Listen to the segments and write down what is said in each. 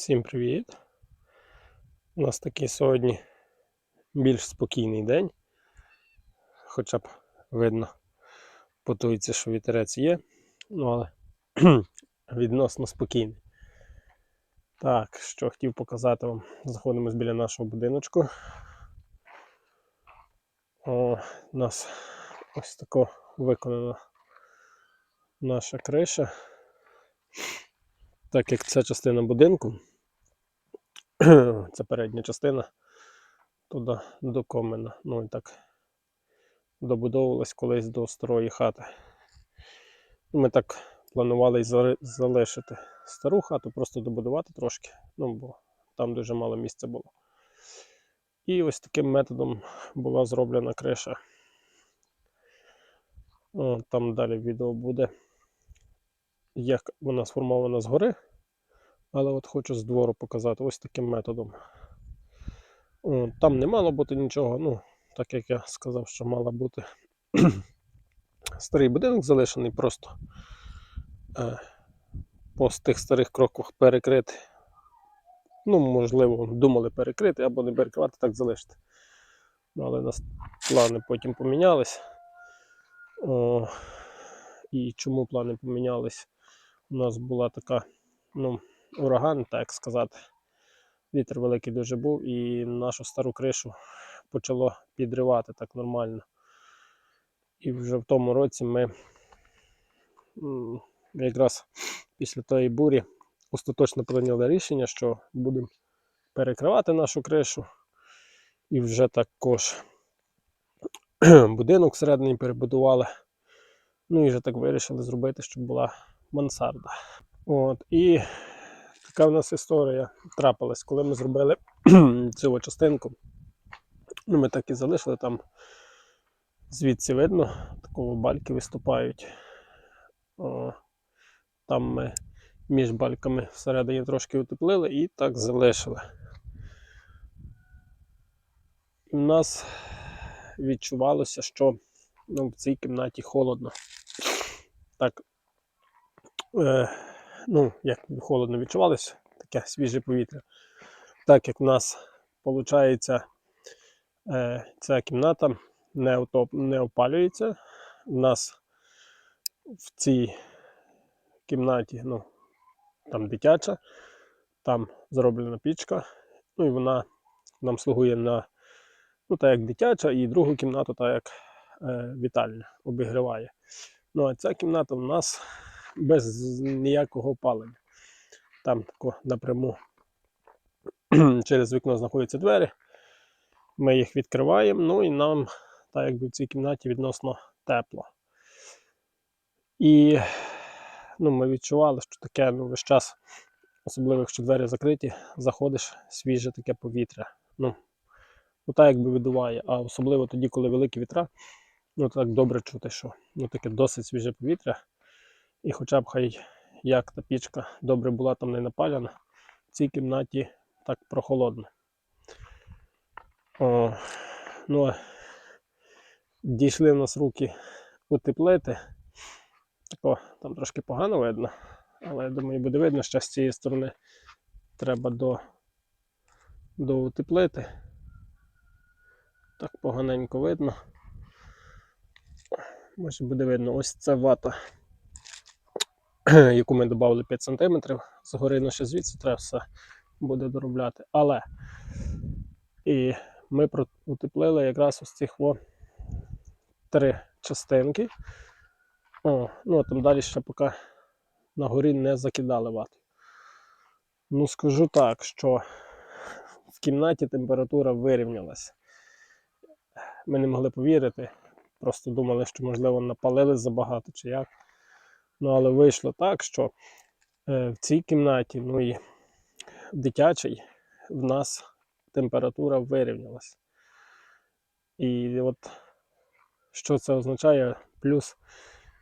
Всім привіт! У нас такий сьогодні більш спокійний день. Хоча б видно, потується, що вітерець є, ну але відносно спокійний. Так, що хотів показати вам. Знаходимось біля нашого будиночку. О, у нас ось тако виконана наша криша. Так як ця частина будинку, це передня частина туди до комина. Ну і так добудовувалась колись до старої хати. Ми так планували залишити стару хату, просто добудувати трошки, ну бо там дуже мало місця було. І ось таким методом була зроблена криша. Там далі відео буде, як вона сформована згори. Але от хочу з двору показати ось таким методом. Там не мало бути нічого, ну, так як я сказав, що мало бути старий будинок залишений просто е, по тих старих кроках перекрити. Ну, можливо, думали перекрити або не перекривати, так залишити. Ну, але у нас плани потім помінялись. О, і чому плани помінялись? У нас була така, ну, ураган, так сказати. Вітер великий дуже був, і нашу стару кришу почало підривати так нормально. І вже в тому році ми якраз після тої бурі остаточно прийняли рішення, що будемо перекривати нашу кришу. І вже також будинок всередині перебудували. Ну і вже так вирішили зробити, щоб була мансарда. От, і така в нас історія трапилась, коли ми зробили цю частинку. Ну, ми так і залишили там. Звідси видно, такого бальки виступають. О, там ми між бальками всередині трошки утеплили і так залишили. І в нас відчувалося, що ну, в цій кімнаті холодно. Так, е, ну, як холодно відчувалося, таке свіже повітря. Так як в нас виходить, е, ця кімната не, отоп, не опалюється. У нас в цій кімнаті, ну, там дитяча, там зроблена пічка, ну і вона нам слугує на, ну, так як дитяча, і другу кімнату, так як е, вітальня, обігріває. Ну, а ця кімната у нас без ніякого опалення. Там тако напряму через вікно знаходяться двері. Ми їх відкриваємо, ну і нам, так якби в цій кімнаті відносно тепло. І ну, ми відчували, що таке ну, весь час, особливо якщо двері закриті, заходиш свіже таке повітря. Ну, ну так якби видуває. А особливо тоді, коли великі вітра, ну так добре чути, що ну, таке досить свіже повітря. І хоча б хай як та пічка добре була там не напалена, в цій кімнаті так прохолодно. О, ну, дійшли в нас руки утеплити. Тако, там трошки погано видно, але я думаю, буде видно, що з цієї сторони треба до, доутеплити. Так поганенько видно. Може буде видно, ось ця вата, яку ми додали 5 см. Згори ну, ще звідси треба все буде доробляти. Але і ми утеплили якраз ось цих во три частинки. О, ну а там далі ще поки на горі не закидали вату. Ну, скажу так, що в кімнаті температура вирівнялася. Ми не могли повірити. Просто думали, що, можливо, напалили забагато чи як. Ну, але вийшло так, що е, в цій кімнаті, ну і в дитячій, в нас температура вирівнялась. І от що це означає? Плюс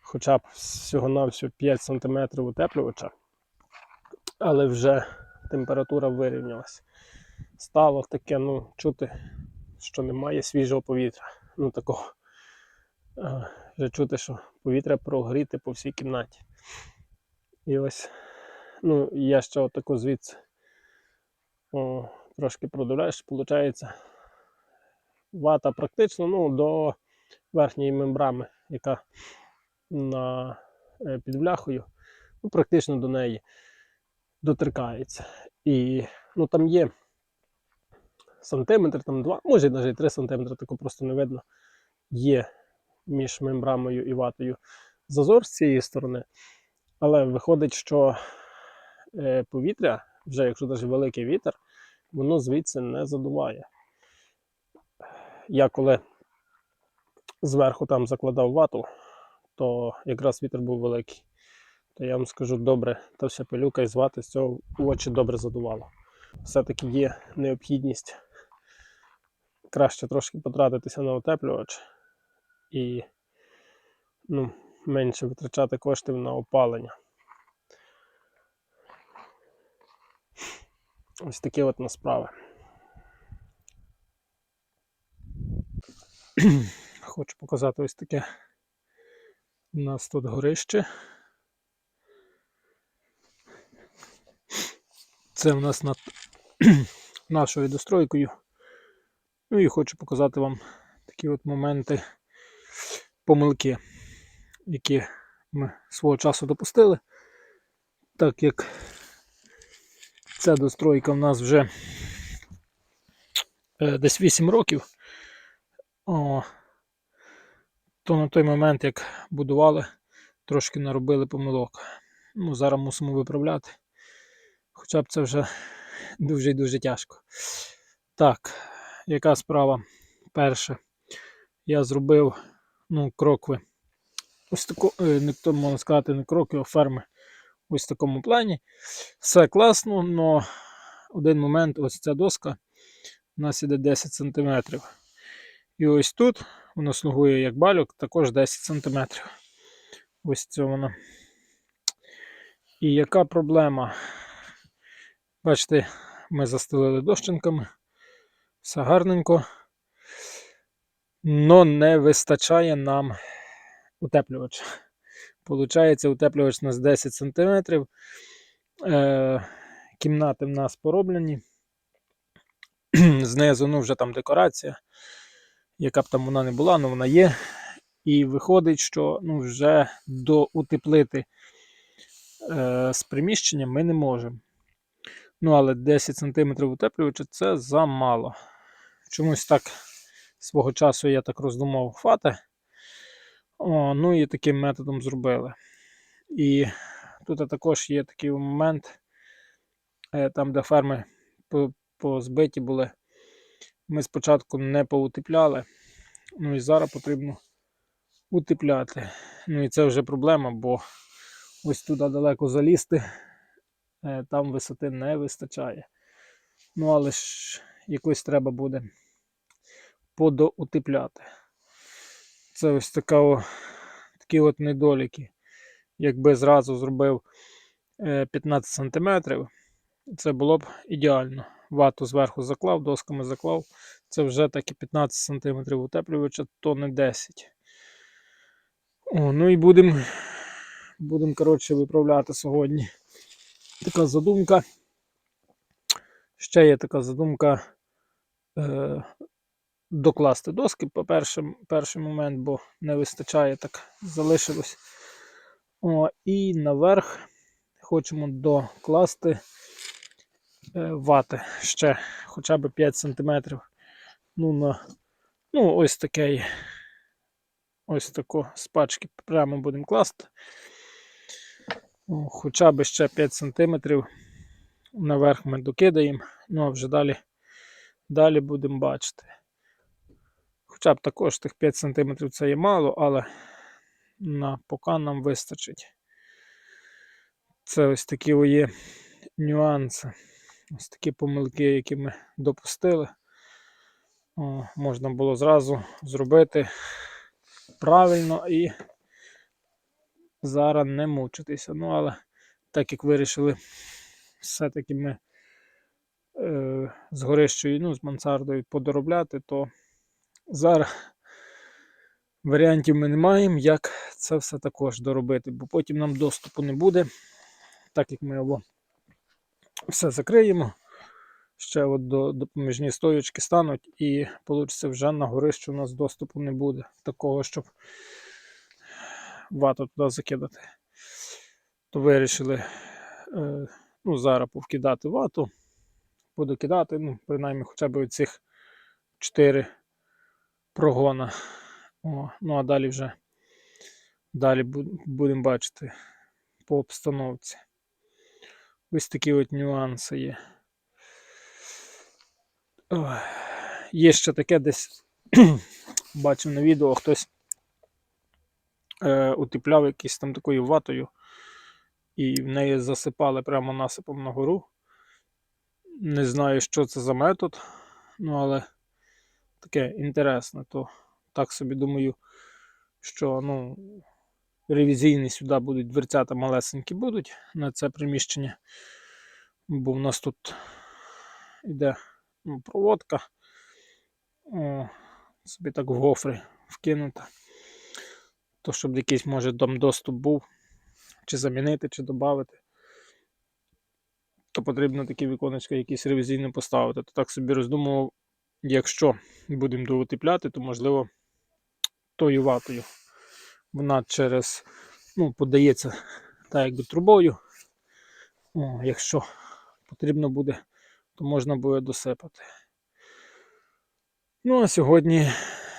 хоча б всього-навсього 5 см утеплювача, але вже температура вирівнялась. Стало таке, ну, чути, що немає свіжого повітря. Ну, такого. Вже чути, що повітря прогріте по всій кімнаті. І ось, ну, я ще отако звідси О, трошки продивляєш, виходить, вата практично ну, до верхньої мембрами, яка на, е, під бляхою, ну, практично до неї доторкається. І ну, там є сантиметр, там два, може навіть 3 сантиметри, тако просто не видно. Є між мембрамою і ватою зазор з цієї сторони. Але виходить, що е, повітря, вже якщо навіть великий вітер, воно звідси не задуває. Я коли зверху там закладав вату, то якраз вітер був великий. То я вам скажу добре, та вся пилюка із вати з цього очі добре задувало. Все-таки є необхідність краще трошки потратитися на утеплювач і ну, менше витрачати коштів на опалення. Ось такі от на справи. Хочу показати ось таке. У нас тут горище. Це в нас над нашою достройкою. Ну і хочу показати вам такі от моменти помилки, які ми свого часу допустили. Так як ця достройка в нас вже е, десь 8 років, то на той момент, як будували, трошки наробили помилок. Ну, зараз мусимо виправляти. Хоча б це вже дуже і дуже тяжко. Так, яка справа? Перше, я зробив ну, крокви. Ось таку, е, не то можна сказати, не крокви, а ферми. Ось в такому плані. Все класно, але один момент, ось ця доска у нас іде 10 см. І ось тут воно слугує як балюк, також 10 см. Ось це воно. І яка проблема? Бачите, ми застелили дощинками, все гарненько. Но не вистачає нам утеплювача. Получається, утеплювач у нас 10 см. Е, кімнати в нас пороблені. Знизу ну, вже там декорація, яка б там вона не була, але вона є. І виходить, що ну, вже доутеплити е, з приміщення ми не можемо. Ну, але 10 см утеплювача це замало. Чомусь так свого часу я так роздумав хвата. О, Ну і таким методом зробили. І тут також є такий момент, е, там, де ферми позбиті були. Ми спочатку не поутепляли, ну і зараз потрібно утепляти. Ну і це вже проблема, бо ось туди далеко залізти, е, там висоти не вистачає. Ну, але ж якось треба буде подоутепляти. Це ось така такі от недоліки. Якби зразу зробив 15 см, це було б ідеально. Вату зверху заклав, досками заклав. Це вже таки 15 см утеплювача, то не 10 О, Ну і будемо будем, коротше, виправляти сьогодні. Така задумка. Ще є така задумка е, докласти доски по перший, момент, бо не вистачає, так залишилось. О, І наверх хочемо докласти е, вати ще хоча б 5 см. Ну, на, ну, ось такий, ось таку з пачки прямо будемо класти. О, хоча б ще 5 см. Наверх ми докидаємо, ну а вже далі, далі будемо бачити. Хоча б також тих 5 см це є мало, але на поки нам вистачить. Це ось такі є нюанси. Ось такі помилки, які ми допустили. О, Можна було зразу зробити правильно і зараз не мучитися. Ну, але так як вирішили, все-таки ми е, з горищою, ну, з мансардою подоробляти, то Зараз варіантів ми не маємо, як це все також доробити, бо потім нам доступу не буде. Так як ми його все закриємо, ще от до допоміжні стоючки стануть, і вийде вже на горище у нас доступу не буде. Такого, щоб вату туди закидати. То вирішили е, ну, зараз повкидати вату. Буду кидати, ну, принаймні хоча б цих 4 прогона. О, ну а далі вже далі будемо бачити по обстановці. Ось такі от нюанси є. Ой. Є ще таке десь бачив на відео, хтось е, утепляв якийсь там такою ватою, і в неї засипали прямо насипом на гору. Не знаю, що це за метод, ну але таке інтересне, то так собі думаю, що ну, ревізійні сюди будуть дверцята малесенькі будуть на це приміщення, бо в нас тут йде ну, проводка. О, собі так в гофри вкинута. То, щоб якийсь, може, там доступ був, чи замінити, чи додати, то потрібно такі віконечка якісь ревізійні поставити. То так собі роздумував, якщо будемо доутепляти, то можливо тою ватою. Вона через, ну, подається так якби трубою. О, якщо потрібно буде, то можна буде досипати. Ну, а сьогодні,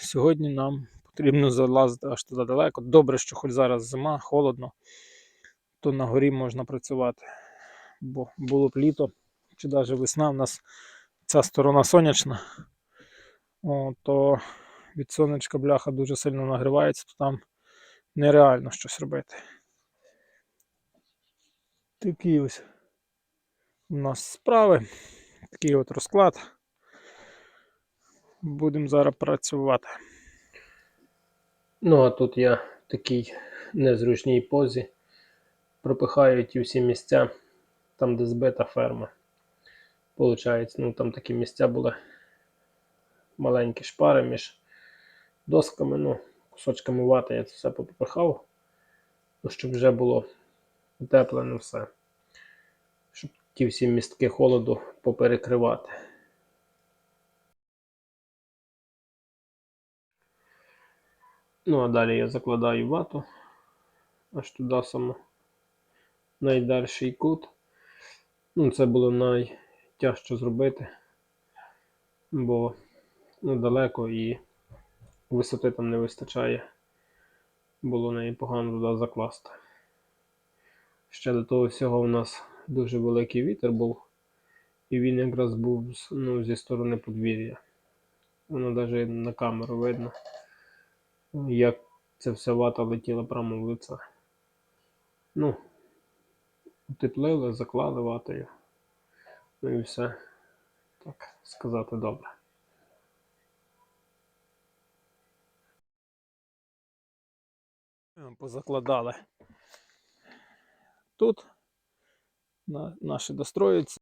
сьогодні нам потрібно залазити аж туди далеко. Добре, що хоч зараз зима, холодно, то на горі можна працювати. Бо було б літо, чи навіть весна, у нас ця сторона сонячна, О, то від сонечка бляха дуже сильно нагрівається, то там нереально щось робити. Такі ось у нас справи, такий от розклад. Будемо зараз працювати. Ну, а тут я в такій незручній позі пропихаю ті всі місця, там, де збита ферма. Получається, ну там такі місця були маленькі шпари між досками, ну, кусочками вати я це все попихав, ну, щоб вже було утеплене все. Щоб ті всі містки холоду поперекривати. Ну, а далі я закладаю вату аж туди саме найдальший кут. Ну, це було найтяжче зробити, бо ну, далеко і висоти там не вистачає. Було неї погано туди закласти. Ще до того всього у нас дуже великий вітер був, і він якраз був ну, зі сторони подвір'я. Воно навіть на камеру видно як ця вся вата летіла прямо в лице. Ну, утеплили, заклали ватою. Ну і все, так сказати, добре. Позакладали тут на, наші достроїться.